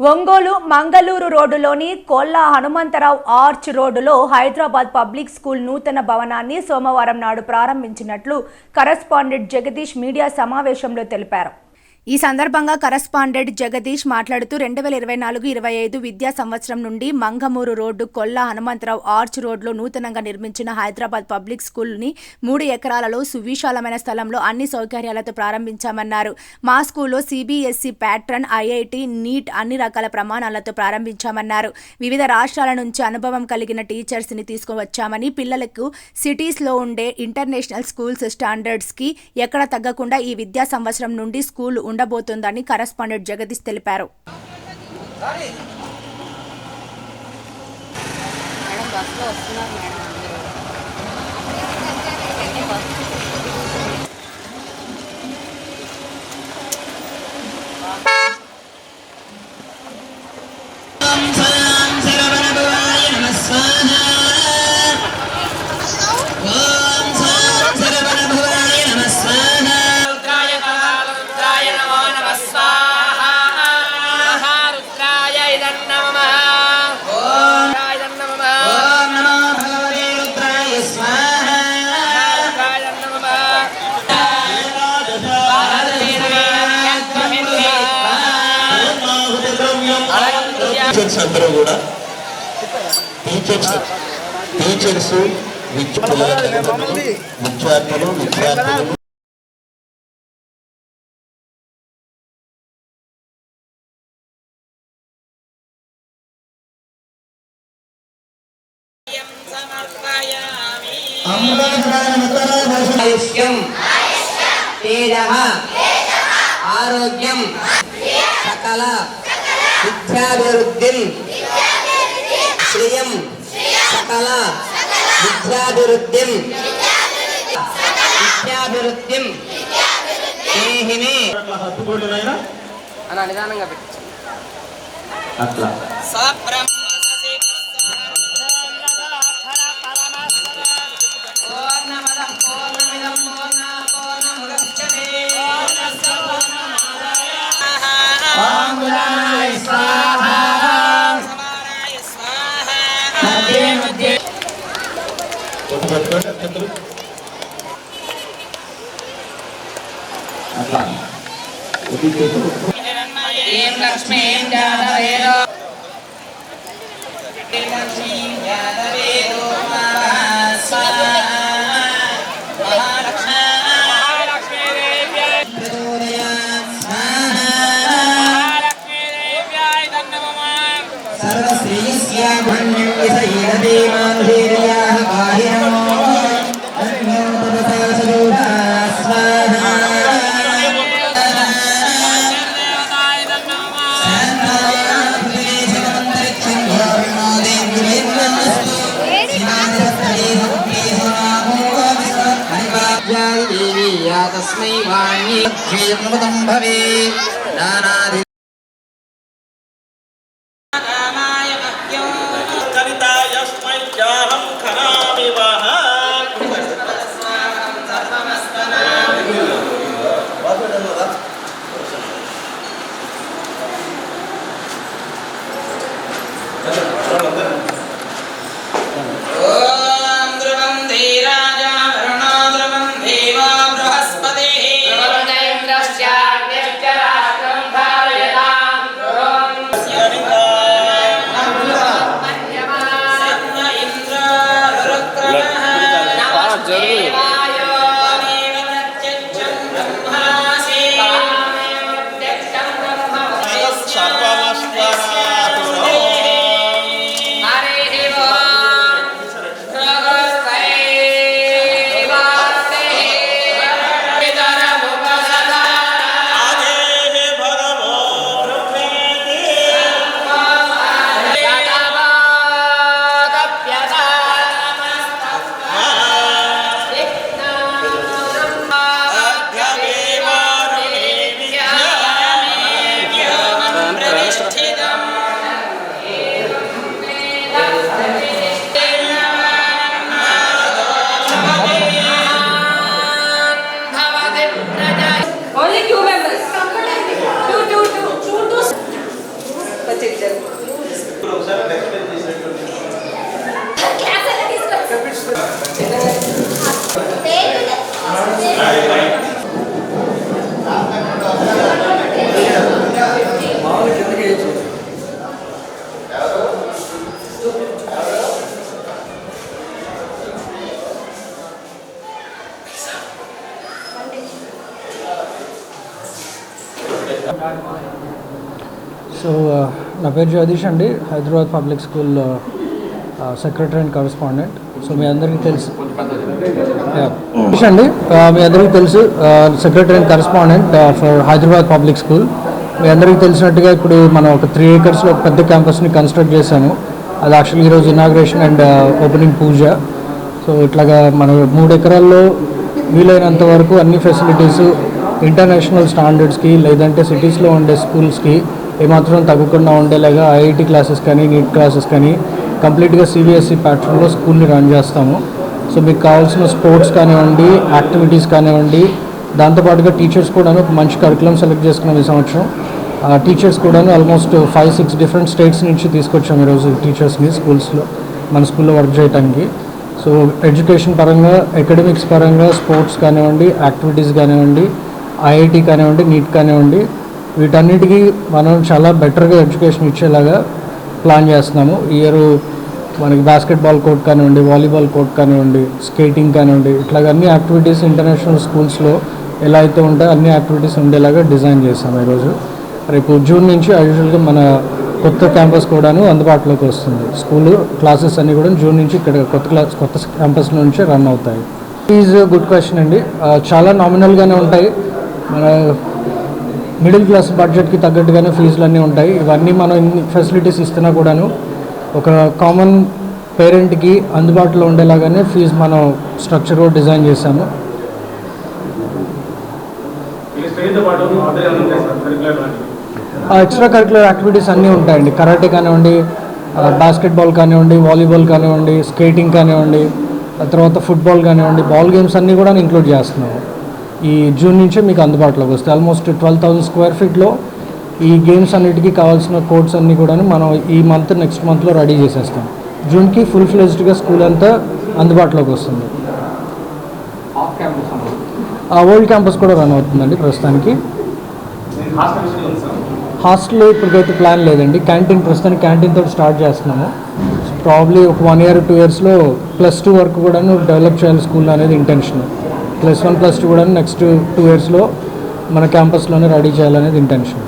ఒంగోలు మంగళూరు రోడ్డులోని కొల్లా హనుమంతరావు ఆర్చ్ రోడ్డులో Hyderabad public school నూతన భవనాన్ని సోమవారం నాడు ప్రారంభించినట్లు కరస్పాండెంట్ జగదీష్ మీడియా సమావేశంలో తెలిపారు. ఈ సందర్భంగా కరస్పాండెంట్ జగదీష్ మాట్లాడుతూ రెండు వేల ఇరవై నాలుగు ఇరవై ఐదు విద్యా సంవత్సరం నుండి మంగమూరు రోడ్డు కొల్లా హనుమంతరావు ఆర్చ్ రోడ్లో నూతనంగా నిర్మించిన హైదరాబాద్ పబ్లిక్ స్కూల్ని మూడు ఎకరాలలో సువిశాలమైన స్థలంలో అన్ని సౌకర్యాలతో ప్రారంభించామన్నారు. మా స్కూల్లో సిబిఎస్ఈ ప్యాట్రన్ ఐఐటి నీట్ అన్ని రకాల ప్రమాణాలతో ప్రారంభించామన్నారు. వివిధ రాష్ట్రాల నుంచి అనుభవం కలిగిన టీచర్స్ని తీసుకువచ్చామని పిల్లలకు సిటీస్లో ఉండే ఇంటర్నేషనల్ స్కూల్స్ స్టాండర్డ్స్కి ఎక్కడ తగ్గకుండా ఈ విద్యా సంవత్సరం నుండి స్కూల్ ఉండబోతోందని కరస్పాండెంట్ జగదీష్ తెలిపారు. మేడం బస్సులో వస్తున్నారు మేడం. టీచర్స్ అందరూ కూడా. టీచర్స్ టీచర్స్ విద్యార్థులు విద్యార్థులు. ఆరోగ్యం. సకల. విద్యాభివృద్ధిం. శ్రియం. సకల. విద్యాభివృద్ధిం. విద్యాభివృద్ధిం. దేహిమే అన్న నిదానంగా పెట్టు అట్లా. సబ్రహ్మ ఏం లక్ష్మి అట్లా ఏం లక్ష్మీం ఏదో. లక్ష్మి తస్మై వాణ్యేయం భవే నానాది కవితాయస్మై ఖరామి వహ సో uh, నా పేరు జగదీష్ అండి. Hyderabad public school uh, uh, secretary and correspondent. So మీ అందరికీ తెలుసు. అండి మీ అందరికీ తెలుసు secretary and correspondent for Hyderabad public school. మీ అందరికీ తెలిసినట్టుగా ఇప్పుడు మనం ఒక త్రీ ఏకర్స్లో ఒక పెద్ద క్యాంపస్ని కన్స్ట్రక్ట్ చేశాము. అది యాక్చువల్లీ ఈరోజు inauguration and opening puja. So ఇట్లాగా మన మూడు ఎకరాల్లో వీలైనంత వరకు అన్ని ఫెసిలిటీస్ ఇంటర్నేషనల్ స్టాండర్డ్స్కి లేదంటే సిటీస్లో ఉండే స్కూల్స్కి ఏమాత్రం తగ్గకుండా ఉండేలాగా ఐఐటి క్లాసెస్ కానీ నీట్ క్లాసెస్ కానీ కంప్లీట్గా సిబిఎస్ఈ ప్యాటర్న్లో స్కూల్ని రన్ చేస్తాము. సో మీకు కావాల్సిన స్పోర్ట్స్ కానివ్వండి యాక్టివిటీస్ కానివ్వండి దాంతోపాటుగా టీచర్స్ కూడాను ఒక మంచి కరికులం సెలెక్ట్ చేసుకున్నాం ఈ సంవత్సరం. ఆ టీచర్స్ కూడాను almost five six different states నుంచి తీసుకొచ్చాం ఈరోజు టీచర్స్ని స్కూల్స్లో మన స్కూల్లో వర్క్ చేయడానికి సో ఎడ్యుకేషన్ పరంగా అకాడమిక్స్ పరంగా స్పోర్ట్స్ కానివ్వండి యాక్టివిటీస్ కానివ్వండి ఐఐటి కానివ్వండి నీట్ కానివ్వండి వీటన్నిటికీ మనం చాలా బెటర్గా ఎడ్యుకేషన్ ఇచ్చేలాగా ప్లాన్ చేస్తున్నాము. ఇయర్ మనకి బాస్కెట్బాల్ కోర్ట్ కానివ్వండి వాలీబాల్ కోర్ట్ కానివ్వండి స్కేటింగ్ కానివ్వండి ఇట్లాగ అన్ని యాక్టివిటీస్ ఇంటర్నేషనల్ స్కూల్స్లో ఎలా అయితే ఉంటాయో అన్ని యాక్టివిటీస్ ఉండేలాగా డిజైన్ చేస్తాము ఈరోజు రేపు జూన్ నుంచి యూజువల్గా మన కొత్త క్యాంపస్ కూడాను అందుబాటులోకి వస్తుంది. స్కూల్ క్లాసెస్ అన్నీ కూడా జూన్ నుంచి ఇక్కడ కొత్త క్లాస్ కొత్త క్యాంపస్ నుంచి రన్ అవుతాయి. ఈజ్ గుడ్ క్వశ్చన్ అండి. చాలా నామినల్గానే ఉంటాయి. మన మిడిల్ క్లాస్ బడ్జెట్కి తగ్గట్టుగానే ఫీజులు అన్నీ ఉంటాయి. ఇవన్నీ మనం ఇన్ని ఫెసిలిటీస్ ఇస్తున్నా కూడాను ఒక కామన్ పేరెంట్కి అందుబాటులో ఉండేలాగానే ఫీజు మనం స్ట్రక్చర్ కూడా డిజైన్ చేశాము. ఆ ఎక్స్ట్రా కరికులర్ యాక్టివిటీస్ అన్నీ ఉంటాయండి. కరాటే కానివ్వండి బాస్కెట్బాల్ కానివ్వండి వాలీబాల్ కానివ్వండి స్కేటింగ్ కానివ్వండి ఆ తర్వాత ఫుట్బాల్ కానివ్వండి బాల్ గేమ్స్ అన్నీ కూడా ఇంక్లూడ్ చేస్తున్నాము. ఈ జూన్ నుంచే మీకు అందుబాటులోకి వస్తాయి. ఆల్మోస్ట్ ట్వెల్వ్ థౌసండ్ స్క్వేర్ ఫీట్లో ఈ గేమ్స్ అన్నిటికీ కావాల్సిన కోర్ట్స్ అన్నీ కూడా మనం ఈ మంత్ నెక్స్ట్ మంత్లో రెడీ చేసేస్తాం. జూన్కి ఫుల్ ఫ్లెజ్డ్గా స్కూల్ అంతా అందుబాటులోకి వస్తుంది. ఆ ఓల్డ్ క్యాంపస్ కూడా రన్ అవుతుందండి ప్రస్తుతానికి. హాస్టల్ ఇప్పటికైతే ప్లాన్ లేదండి. క్యాంటీన్ ప్రస్తుతానికి క్యాంటీన్ తోటి స్టార్ట్ చేస్తున్నాము. ప్రాబ్లీ ఒక వన్ ఇయర్ టూ ఇయర్స్లో ప్లస్ టూ వరకు కూడా డెవలప్ చేయాలి స్కూల్ అనేది intention plus one plus two కూడా నెక్స్ట్ టూ ఇయర్స్లో మన క్యాంపస్లోనే రెడీ చేయాలనేది ఇంటెన్షన్